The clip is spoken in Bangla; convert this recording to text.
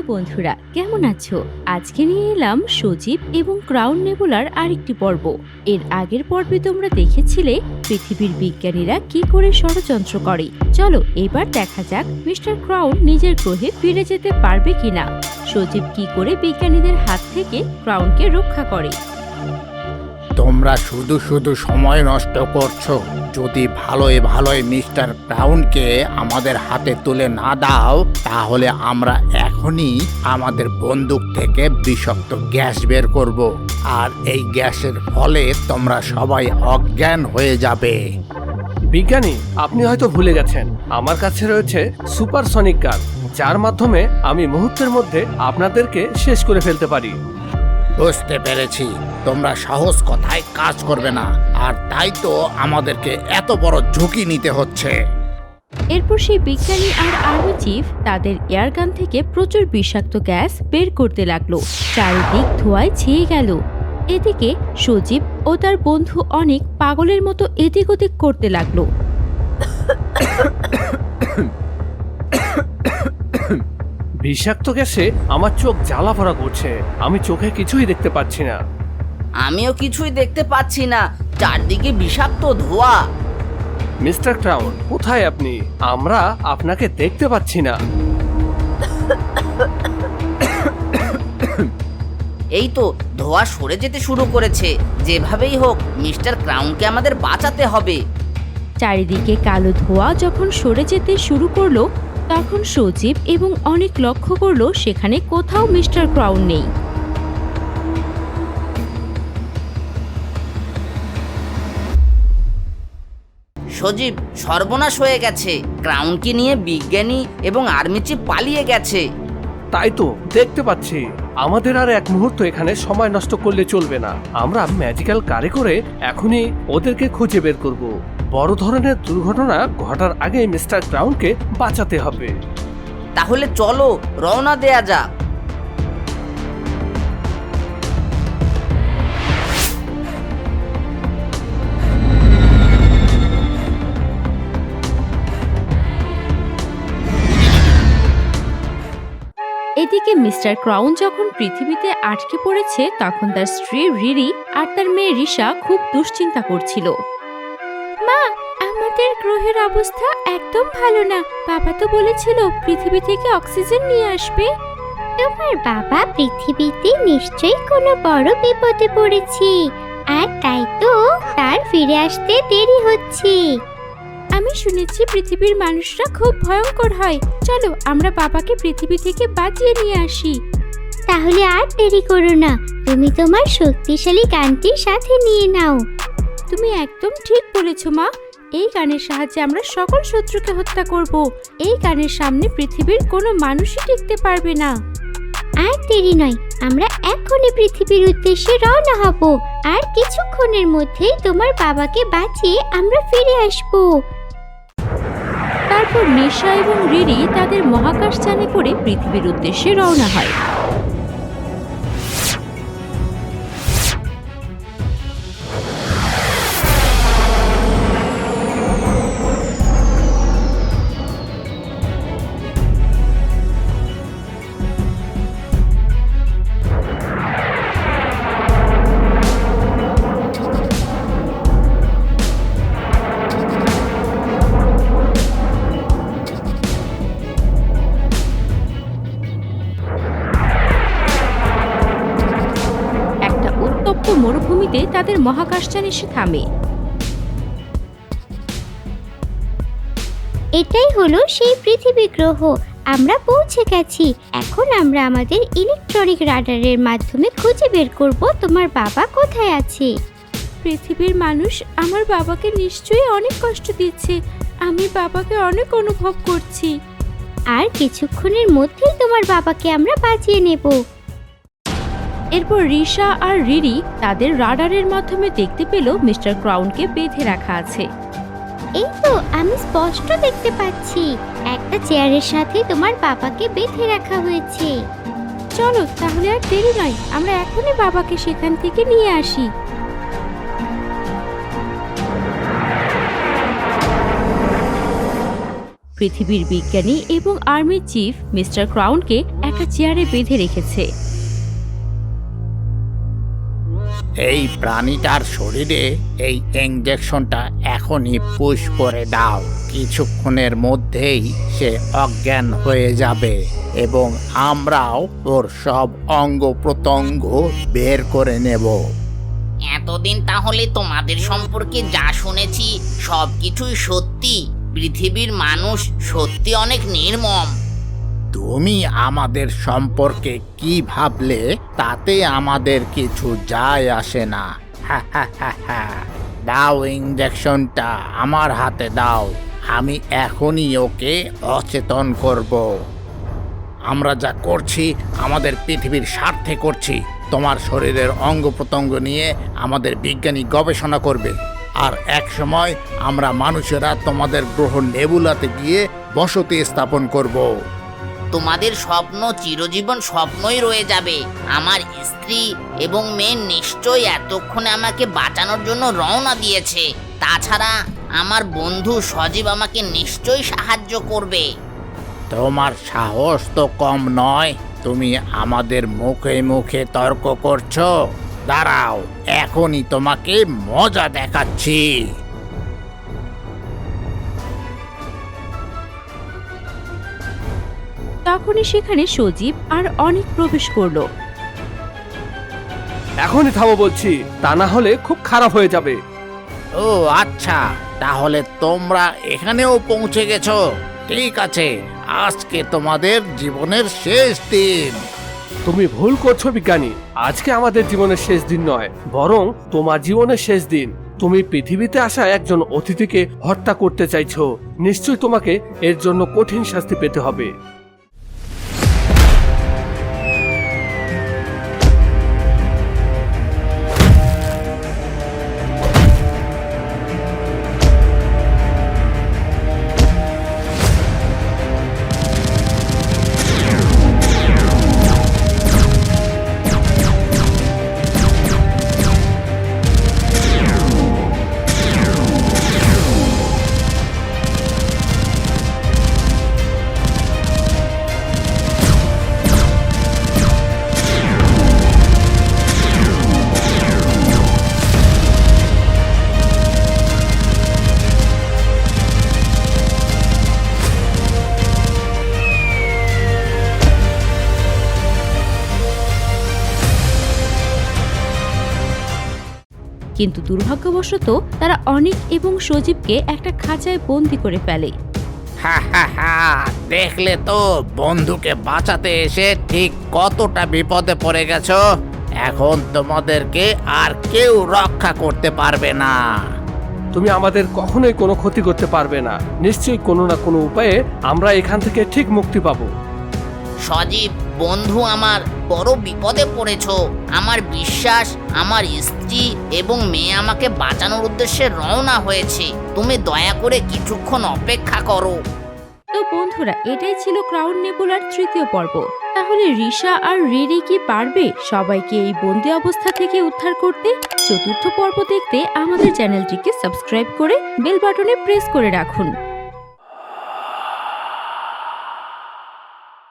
হ্যালো বন্ধুরা, কেমন আছো? আজকে নিয়ে এলাম সজীব এবং ক্রাউন নেবুলার আরেকটি পর্ব। এর আগের পর্বে তোমরা দেখেছিলে পৃথিবীর বিজ্ঞানীরা কি করে ষড়যন্ত্র করে। চলো এবার দেখা যাক মিস্টার ক্রাউন নিজের গ্রহে ফিরে যেতে পারবে কিনা। সজীব কি করে বিজ্ঞানীদের হাত থেকে ক্রাউনকে রক্ষা করে? তোমরা শুধু শুধু সময় নষ্ট করছ। যদি ভালোই ভালোই মিস্টার ক্রাউনকে আমাদের হাতে তুলে না দাও, তাহলে আমরা এখনই আমাদের বন্দুক থেকে বিষাক্ত গ্যাস বের করব। আর এই গ্যাসের ফলে তোমরা সবাই অজ্ঞান হয়ে যাবে। বিজ্ঞানী আপনি হয়তো ভুলে গেছেন আমার কাছে রয়েছে সুপারসনিক গান যার মাধ্যমে আমি মুহূর্তের মধ্যে আপনাদেরকে শেষ করে ফেলতে পারি। বুঝতে পেরেছি। তোমরা সহজ কথায় কাজ করবে না। আর তাই তো আমাদেরকে এত বড় ঝুঁকি নিতে হচ্ছে। এরপর সেই বিজ্ঞানী আর আর্মি চিফ তাদের এয়ারগান থেকে প্রচুর বিষাক্ত গ্যাস বের করতে লাগল। চারিদিক ধোঁয়ায় ছেয়ে গেল। এদিকে সজীব ও তার বন্ধু অনেক পাগলের মতো এদিক ওদিক করতে লাগল। বিষাক্ত গ্যাসে আমার চোখ জ্বালা পড়া করছে। আমি চোখে কিছুই দেখতে পাচ্ছি না। আমিও কিছুই দেখতে পাচ্ছি না। চারদিকে বিষাক্ত ধোয়া। মিস্টার ক্রাউন কোথায় আপনি? আমরা আপনাকে দেখতে পাচ্ছি না। এই তো ধোয়া সরে যেতে শুরু করেছে। যেভাবেই হোক মিস্টার ক্রাউনকে আমাদের বাঁচাতে হবে। চারিদিকে কালো ধোঁয়া যখন সরে যেতে শুরু করল তখন সজীব এবং অনেক লক্ষ্য করল সেখানে কোথাও মিস্টার ক্রাউন নেই। সজীব সর্বনাশ হয়ে গেছে। ক্রাউনকে নিয়ে বিজ্ঞানী এবং আর্মি চিফ পালিয়ে গেছে। তাই তো দেখতে পাচ্ছি। আমাদের আর এক মুহূর্ত এখানে সময় নষ্ট করলে চলবে না। আমরা ম্যাজিক্যাল কারে করে এখনই ওদেরকে খুঁজে বের করব। বড় ধরনের দুর্ঘটনা ঘটার আগে মিস্টার ক্রাউনকে বাঁচাতে হবে। তাহলে চলো রওনা দেয়া যাক। এদিকে মিস্টার ক্রাউন যখন পৃথিবীতে আটকে পড়েছে, তখন তার স্ত্রী রিরি আর তার মেয়ে রিশা খুব দুশ্চিন্তা করছিল। মা, আমাদের গ্রহের অবস্থা একদম ভালো না। বাবা তো বলেছিল পৃথিবী থেকে অক্সিজেন নিয়ে আসবে। তোমার বাবা পৃথিবীতে নিশ্চয়ই কোনো বড় বিপদে পড়েছে। আর তাই তো তার ফিরে আসতে দেরি হচ্ছে। আমি শুনেছি পৃথিবীর মানুষরা খুব ভয়ঙ্কর হয়। চলো আমরা বাবাকে পৃথিবী থেকে বাঁচিয়ে নিয়ে আসি। তাহলে আর দেরি করো না। তুমি তোমার শক্তিশালী গানটির সাথে নিয়ে নাও। তুমি একদম ঠিক বলেছ মা। এই গানের সাহায্যে আমরা সকল শত্রুকে হত্যা করব। এই গানের সামনে পৃথিবীর কোনো মানুষই টিকতে পারবে না। আর দেরি নয় আমরা এখনই পৃথিবীর উদ্দেশ্যে রওনা হব। আর কিছুক্ষণের মধ্যেই তোমার বাবাকে বাঁচিয়ে আমরা ফিরে আসব। তারপর নিশা এবং রিরি তাদের মহাকাশ চানে করে পৃথিবীর উদ্দেশ্যে রওনা হয়। মরুভূমিতে তাদের মহাকাশযান এসে থামে। এটাই হলো সেই পৃথিবী গ্রহ। আমরা পৌঁছে গেছি। এখন আমরা আমাদের ইলেকট্রনিক রাডারের মাধ্যমে খুঁজে বের করব তোমার বাবা কোথায় আছে। পৃথিবীর মানুষ আমার বাবাকে নিশ্চয়ই অনেক কষ্ট দিচ্ছে। আমি বাবাকে অনেক অনুভব করছি। আর কিছুক্ষণের মধ্যেই তোমার বাবাকে আমরা বাঁচিয়ে নেব। এরপর রিশা আর রিরি তাদের রাডারের মাধ্যমে দেখতে পেল মিস্টার ক্রাউনকে বেঁধে রাখা আছে। এই তো আমি স্পষ্ট দেখতে পাচ্ছি। একটা চেয়ারের সাথে তোমার বাবাকে বেঁধে রাখা হয়েছে। চলো তাহলে আর দেরি নয়। আমরা এখনই বাবাকে সেখান থেকে নিয়ে আসি। পৃথিবীর বিজ্ঞানী এবং আর্মি চিফ মিস্টার ক্রাউনকে একটা চেয়ারে বেঁধে রেখেছে। এই প্রাণীটার শরীরে এই ইঞ্জেকশনটা এখনই পুশ করে দাও। কিছুক্ষণের মধ্যেই সে অজ্ঞান হয়ে যাবে এবং আমরাও ওর সব অঙ্গ প্রত্যঙ্গ বের করে নেব। এতদিন তাহলে তোমাদের সম্পর্কে যা শুনেছি সব কিছুই সত্যি। পৃথিবীর মানুষ সত্যি অনেক নির্মম। তুমি আমাদের সম্পর্কে কি ভাবলে তাতে আমাদের কিছু যায় আসে না। দাও ইঞ্জেকশনটা আমার হাতে দাও। আমি এখনই ওকে অচেতন করব। আমরা যা করছি, আমাদের পৃথিবীর স্বার্থে করছি। তোমার শরীরের অঙ্গ প্রত্যঙ্গ নিয়ে আমাদের বিজ্ঞানী গবেষণা করবে। আর এক সময় আমরা মানুষেরা তোমাদের গ্রহ নেবুলাতে গিয়ে বসতি স্থাপন করব। তোমাদের স্বপ্ন চিরজীবন স্বপ্নই রয়ে যাবে। আমার স্ত্রী এবং মেয়ে নিশ্চয়ই এতক্ষণে আমাকে বাঁচানোর জন্য রওনা দিয়েছে। তাছাড়া আমার বন্ধু সজীব আমাকে নিশ্চয়ই সাহায্য করবে। তোমার সাহস তো কম নয়। তুমি আমাদের মুখে মুখে তর্ক করছ। দাঁড়াও, এখনই তোমাকে মজা দেখাচ্ছি। তখনই সেখানে সজীব আর অনেক প্রবেশ করল। এখনই থামো বলছি তা না হলে খুব খারাপ হয়ে যাবে। ও আচ্ছা তাহলে তোমরা এখানেও পৌঁছে গেছো। ঠিক আছে আজকে তোমাদের জীবনের শেষ দিন। তুমি ভুল করছ বিজ্ঞানী আজকে আমাদের জীবনের শেষ দিন নয় বরং তোমার জীবনের শেষ দিন। তুমি পৃথিবীতে আসা একজন অতিথিকে হত্যা করতে চাইছো নিশ্চয়ই তোমাকে এর জন্য কঠিন শাস্তি পেতে হবে। কিন্তু দুর্ভাগ্যবশত তারা অনেক এবং সজীবকে একটা খাঁচায় বন্দি করে ফেলে। হা হা হা দেখলে তো বন্ধুকে বাঁচাতে এসে ঠিক কতটা বিপদে পড়ে গেছো। এখন তোমাদেরকে আর কেউ রক্ষা করতে পারবে না। তুমি আমাদের কখনোই কোনো ক্ষতি করতে পারবে না। নিশ্চয়ই কোনো না কোনো উপায়ে আমরা এখান থেকে ঠিক মুক্তি পাবো। সজীব বন্ধু আমার, বড় বিপদে পড়েছ। আমার বিশ্বাস, আমার স্ত্রী এবং মেয়ে আমাকে বাঁচানোর উদ্দেশ্যে রওনা হয়েছে। তুমি দয়া করে কিছুক্ষণ অপেক্ষা করো। তো বন্ধুরা, এটাই ছিল ক্রাউন নেবুলার তৃতীয় পর্ব। তাহলে রিশা আর রিরি কি পারবে সবাইকে এই বন্দি অবস্থা থেকে উদ্ধার করতে? চতুর্থ পর্ব দেখতে আমাদের চ্যানেলটিকে সাবস্ক্রাইব করে বেল বাটনে প্রেস করে রাখুন।